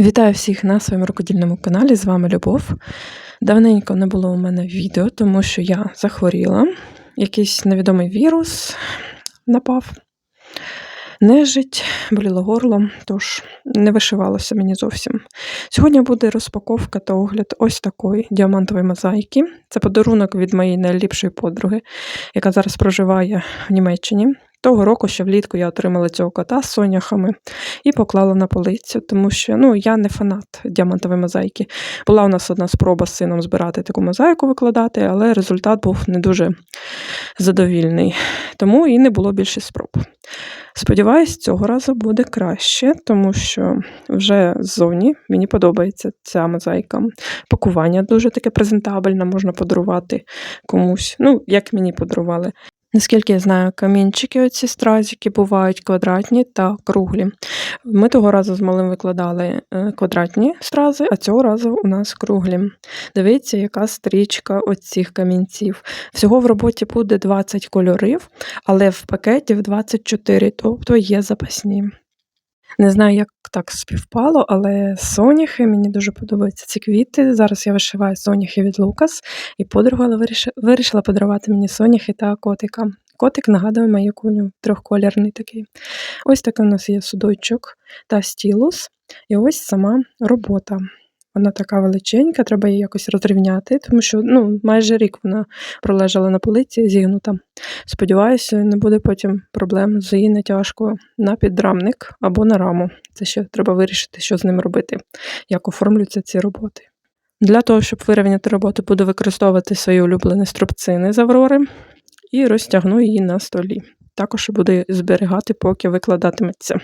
Вітаю всіх на своєму рукодільному каналі. З вами Любов. Давненько не було у мене відео, тому що я захворіла. Якийсь невідомий вірус напав, нежить, боліло горло, тож не вишивалося мені зовсім. Сьогодні буде розпаковка та огляд ось такої діамантової мозаїки. Це подарунок від моєї найліпшої подруги, яка зараз проживає в Німеччині. Того року, ще влітку, я отримала цього кота з соняхами і поклала на полицю, тому що ну, я не фанат діамантової мозаїки. Була у нас одна спроба з сином збирати таку мозаїку викладати, але результат був не дуже задовільний, тому і не було більше спроб. Сподіваюсь, цього разу буде краще, тому що вже ззовні мені подобається ця мозаїка. Пакування дуже таке презентабельне, можна подарувати комусь. Ну, як мені подарували. Наскільки я знаю, камінчики оці стразики бувають квадратні та круглі. Ми того разу з малим викладали е, квадратні стрази, а цього разу у нас круглі. Дивіться, яка стрічка оцих камінців. Всього в роботі буде 20 кольорів, але в пакеті 24, тобто є запасні. Не знаю, як так співпало, але соняхи мені дуже подобаються ці квіти. Зараз я вишиваю соняхи від Лукас, і подруга вирішила подарувати мені соняхи та котика. Котик нагадує мою куню, трьохколірний такий. Ось такий у нас є судочок та стілус, і ось сама робота. Вона така величенька, треба її якось розрівняти, тому що ну, майже рік вона пролежала на полиці зігнута. Сподіваюся, не буде потім проблем з її натяжкою на підрамник або на раму. Це ще треба вирішити, що з ним робити, як оформлюються ці роботи. Для того, щоб вирівняти роботу, буду використовувати свої улюблені струбцини з Аврори і розтягну її на столі також буде зберігати, поки викладатиметься.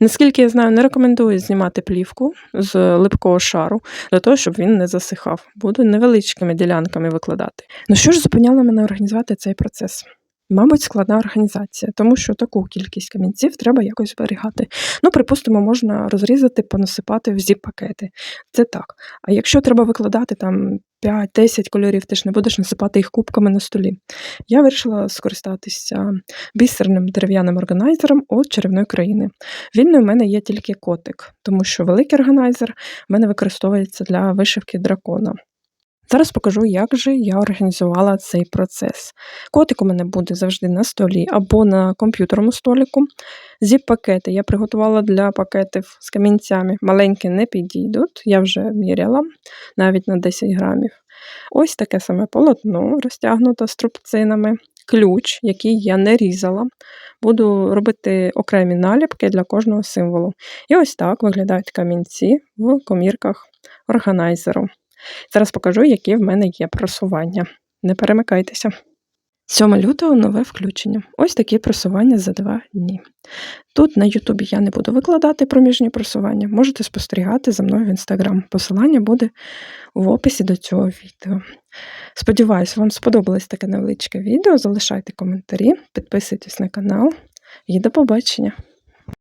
Наскільки я знаю, не рекомендую знімати плівку з липкого шару для того, щоб він не засихав. Буду невеличкими ділянками викладати. Ну що ж зупиняло мене організувати цей процес? Мабуть, складна організація, тому що таку кількість камінців треба якось зберігати. Ну, припустимо, можна розрізати, понасипати в зіп-пакети. Це так. А якщо треба викладати там 5-10 кольорів, ти ж не будеш насипати їх кубками на столі. Я вирішила скористатися бісерним дерев'яним органайзером від чарівної країни. Він у мене є тільки котик, тому що великий органайзер в мене використовується для вишивки дракона. Зараз покажу, як же я організувала цей процес. Котик у мене буде завжди на столі або на комп'ютерному століку. Зіп-пакети я приготувала для пакетів з камінцями. Маленькі не підійдуть, я вже міряла навіть на 10 грамів. Ось таке саме полотно розтягнуто струбцинами, ключ, який я не різала. Буду робити окремі наліпки для кожного символу. І ось так виглядають камінці в комірках органайзеру. Зараз покажу, які в мене є просування. Не перемикайтеся. 7 лютого нове включення. Ось такі просування за два дні. Тут на Ютубі я не буду викладати проміжні просування, можете спостерігати за мною в інстаграм. Посилання буде в описі до цього відео. Сподіваюсь, вам сподобалось таке невеличке відео. Залишайте коментарі, підписуйтесь на канал і до побачення!